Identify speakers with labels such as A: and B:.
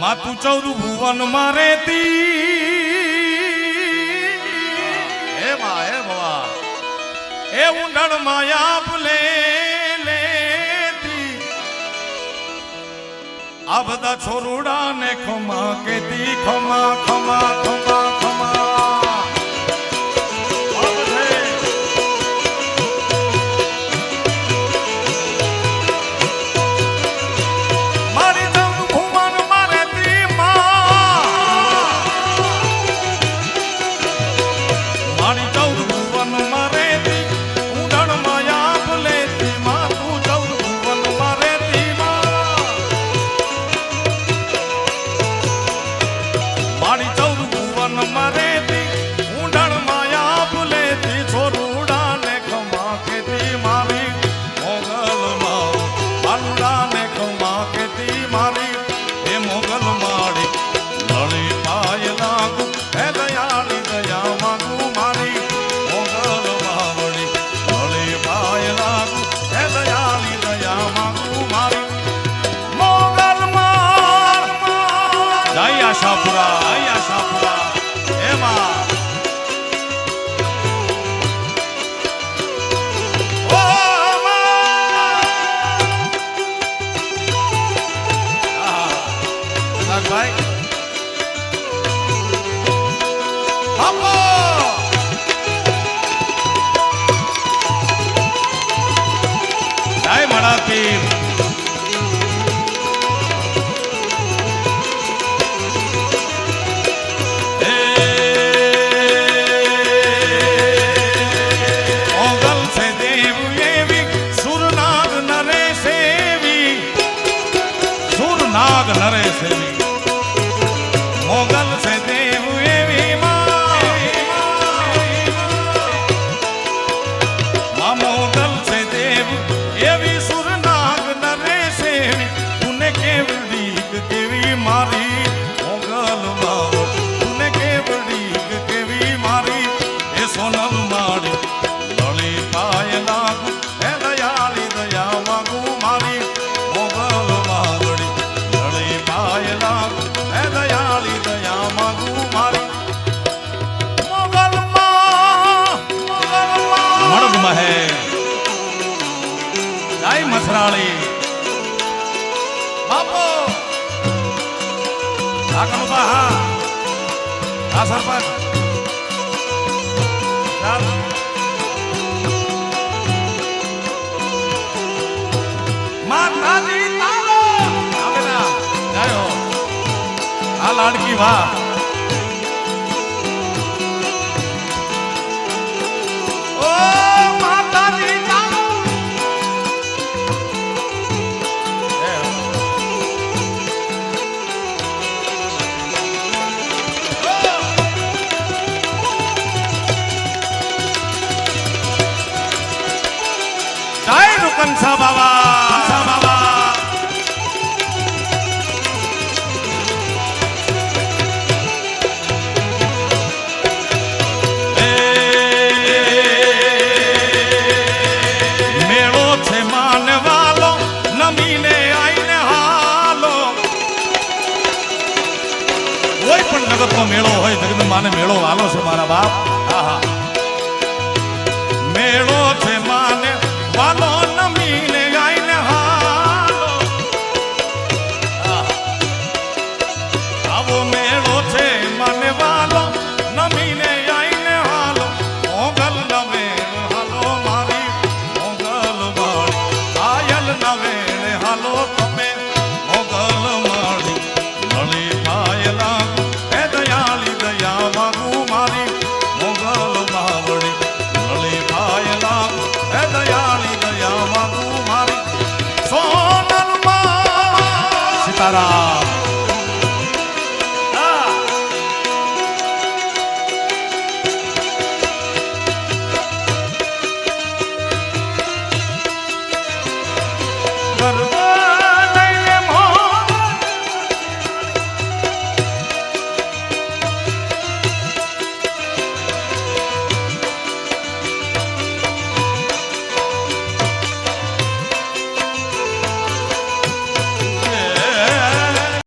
A: માથું ચૌદ ભુવન મારે
B: હે મા હે ભવા.
A: એ ઊંડણ માયા લે લેતી આ બધા છોરુડા ને ખમા કેતી ખમા ખમા ખમા. 把你走。આશાપુરા મોગલ છે દેવું એવી માં મોગલ છે દેવું એવી સુર નાગ નરે છે તુને કેવડી કેવી મારી મોગલ માં તુને મારી એ સોનલ મારી જય મથરાળી. બાપો! આગળ ઊભા હા. હા સરપંચ. માતાજી તારો જય હો આ લાડકી વાહ. પણ જગતનો મેળો હોય જગત માને મેળો વાલો છે મારા બાપ. હા મેળો